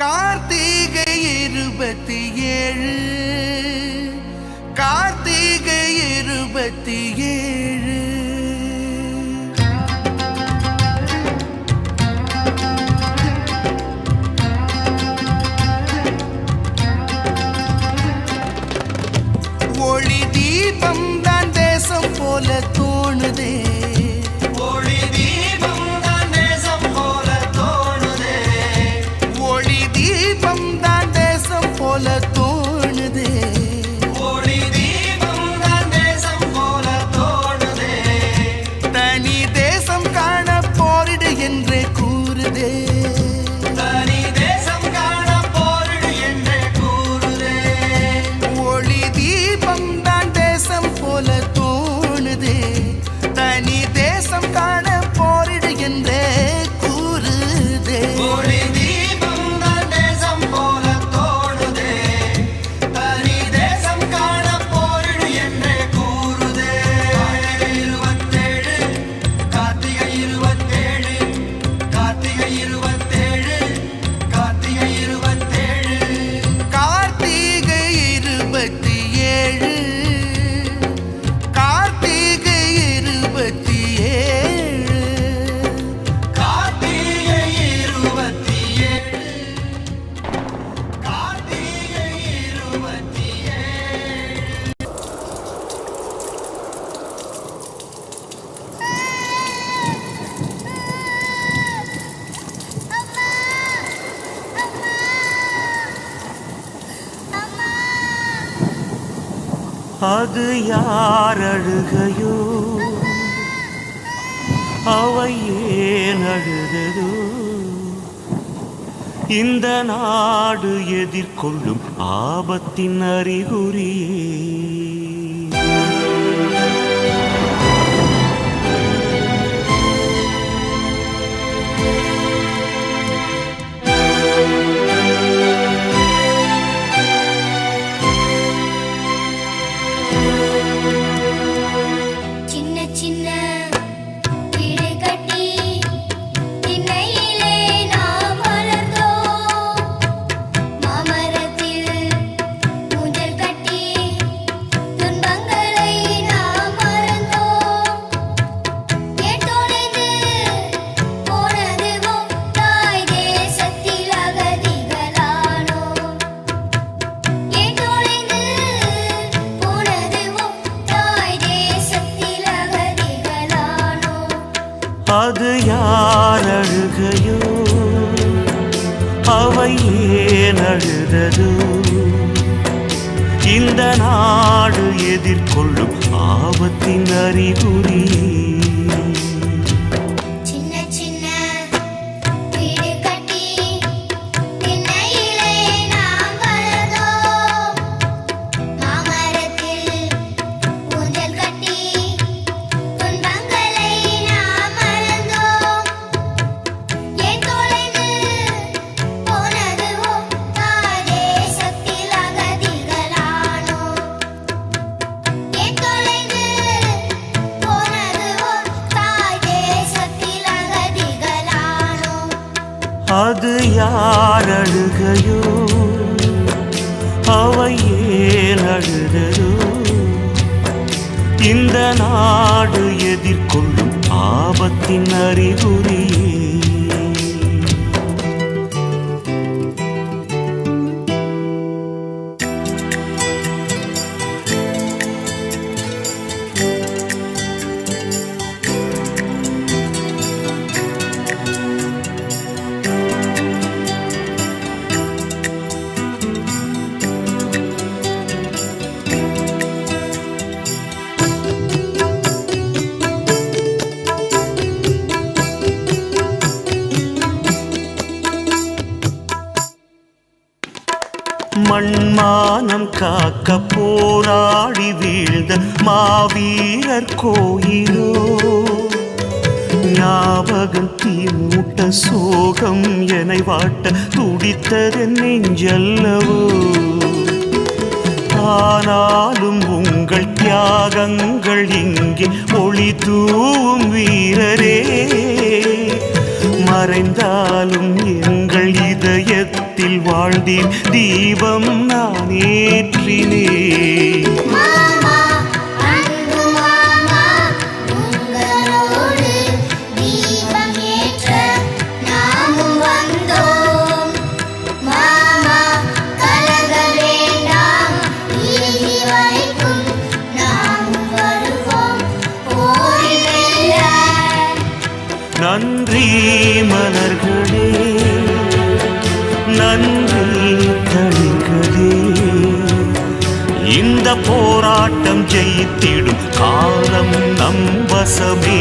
கார்த்திகை இருபத்தி ஏழு. கார்த்திகை இருபத்தி ஏழு. ஒளி தீபம் தான் தேசம் போல தோணுதே. ஒளி தீபம் తోలతో யாரழுகையோ? அவை ஏன் அழுததோ? இந்த நாடு எதிர்கொள்ளும் ஆபத்தின் அறிகுறியே. உள்ளது இந்த நாடு எதிர்கொள்ளும் ஆபத்தின் அறிகுறி. மனத்தின் அறிகுறியே வீழ்ந்த மாவீரர் கோயிலோ? ஞாபகம் தீமூட்ட சோகம் என வாட்ட துடித்ததன் நெஞ்சல்லவோ? ஆனாலும் உங்கள் தியாகங்கள் இங்கே ஒளி தூவும் வீரரே. மறைந்தாலும் எங்கள் இதயத்தில் வாழ்ந்தேன் தீபம் நான் ஏற்றினேன். காலம் ஜெயித்திடும் காலம் நம் வசமே.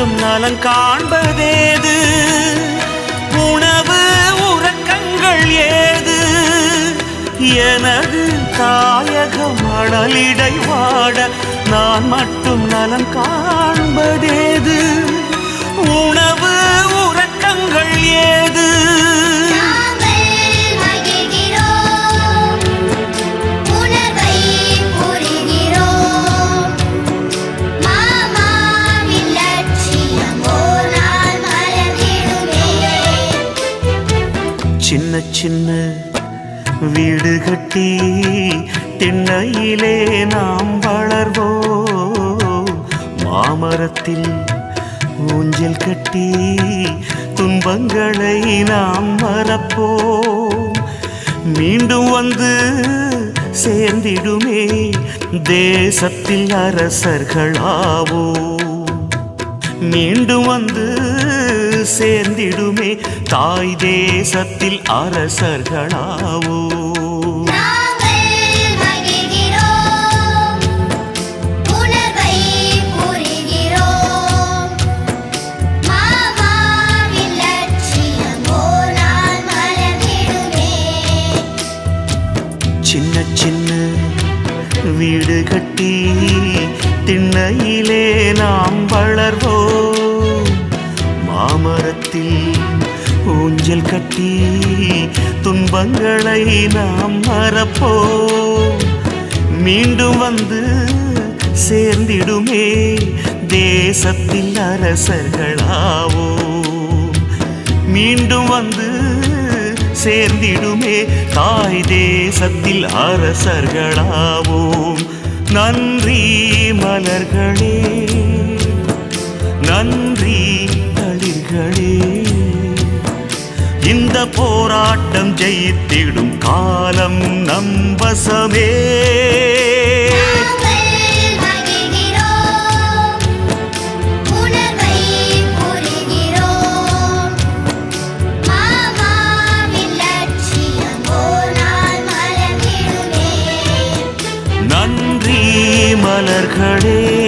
மட்டும் நலன் காண்பதேது? உணவு உறக்கங்கள் ஏது? எனது தாயக மணலிடை வாட நான் மட்டும் நலன் காண்பதேது? சின்ன சின்ன வீடு கட்டி திண்ணையிலே நாம் வளர்வோம். மாமரத்தில் ஊஞ்சல் கட்டி துன்பங்களை நாம் மறப்போம். மீண்டும் வந்து சேர்ந்திடுமே தேசத்தில் அரசர்களாவோ மீண்டும் வந்து சேர்ந்திடுமே தாய் தேசத்தில் அரசர்களாவோ. சின்ன சின்ன வீடு கட்டி திண்ணையிலே நாம் வளர்வோம். மாமரத்தில் ஊஞ்சல் கட்டி துன்பங்களை நாம் மறப்போ மீண்டும் வந்து சேர்ந்திடுமே தேசத்தில் அரசர்களாவோ மீண்டும் வந்து சேர்ந்திடுமே தாய் தேசத்தில் அரசர்களாவோம். நன்றி மலர்களே. தளிர்களே இந்த போராட்டம் ஜெயித்திடும் காலம் நம் வசமே. நாங்கள்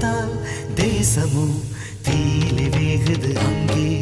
பார்த்தால் தேசமும் தீலி வேகுது அங்கே.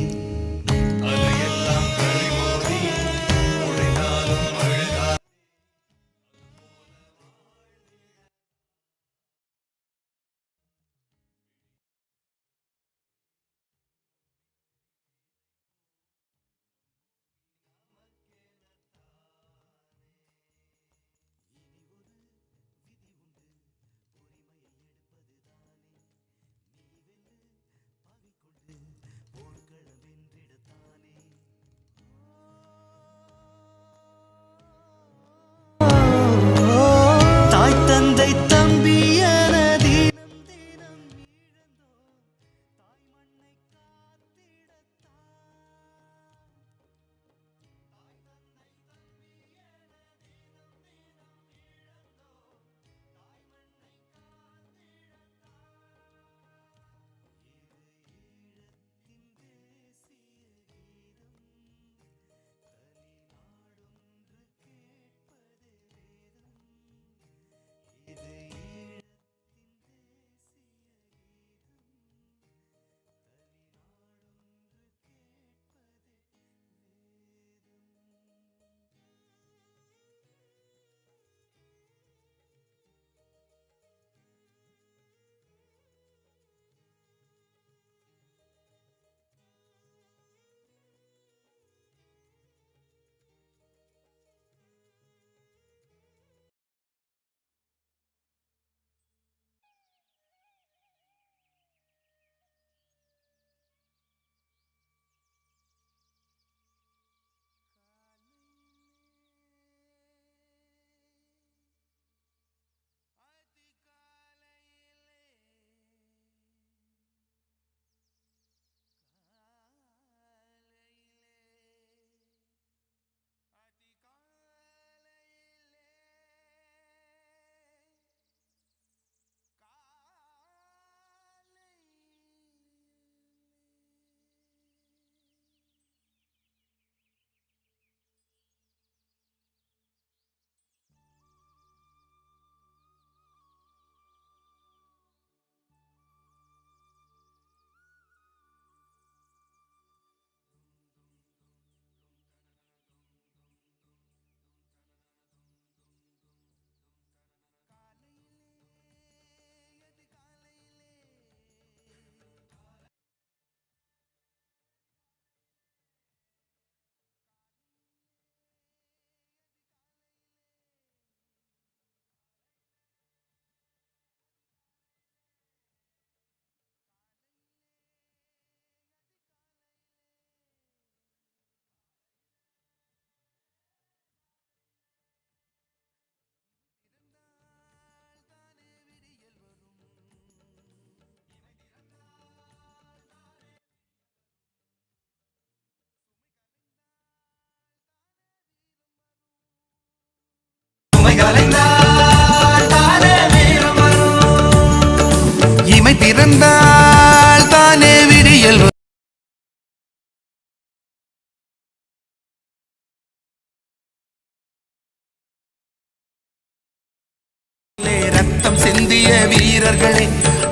ரத்தம் வீரர்களே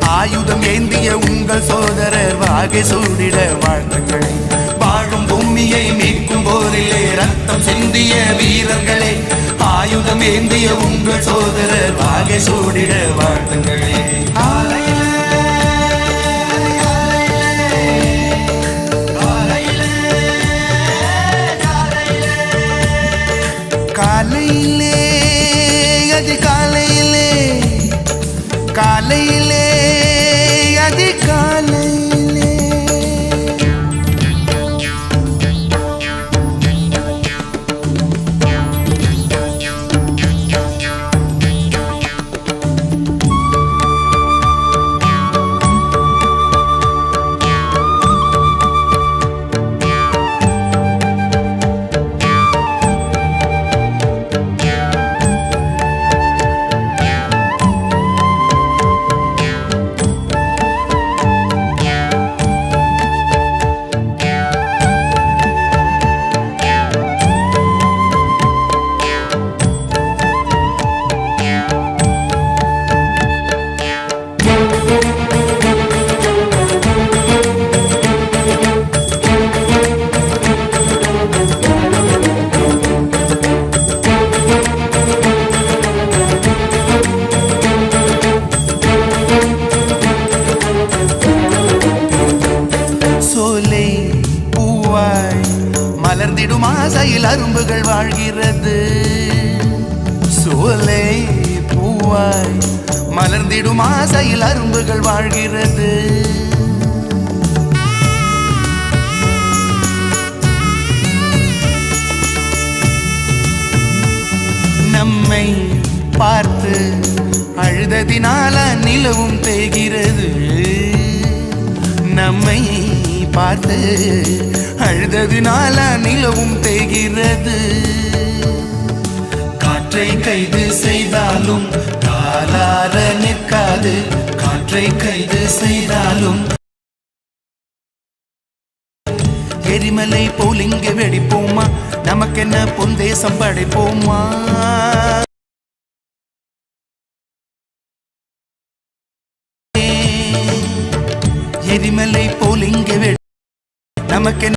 ஆயுதம் ஏந்திய உங்கள் சோதரர் வாகை சூடிட வாழ்த்துக்களே. வாழும் பூமியை மீட்கும் போரிலே ரத்தம் சிந்திய வீரர்களே ஆயுதம் ஏந்திய உங்கள் சோதரர் வாகை சூடிட வாழ்த்துக்களே. பூவாய் மலர்ந்திடும் ஆசையில் அரும்புகள் வாழ்கிறது. நம்மை பார்த்து அழுததினால நிலவும் தேய்கிறது. நம்மை பார்த்து அழுததினால நிலவும் தேய்கிறது. காற்றை கைது செய்தாலும் காலார நிற்காது. காற்றை கைது செய்தாலும் எரிமலை போல் இங்கு வெடிப்போமா? நமக்கென்ன பொன் தேசம் படைப்போமா? எரிமலை போல் இங்கு வெடி நமக்கென்ன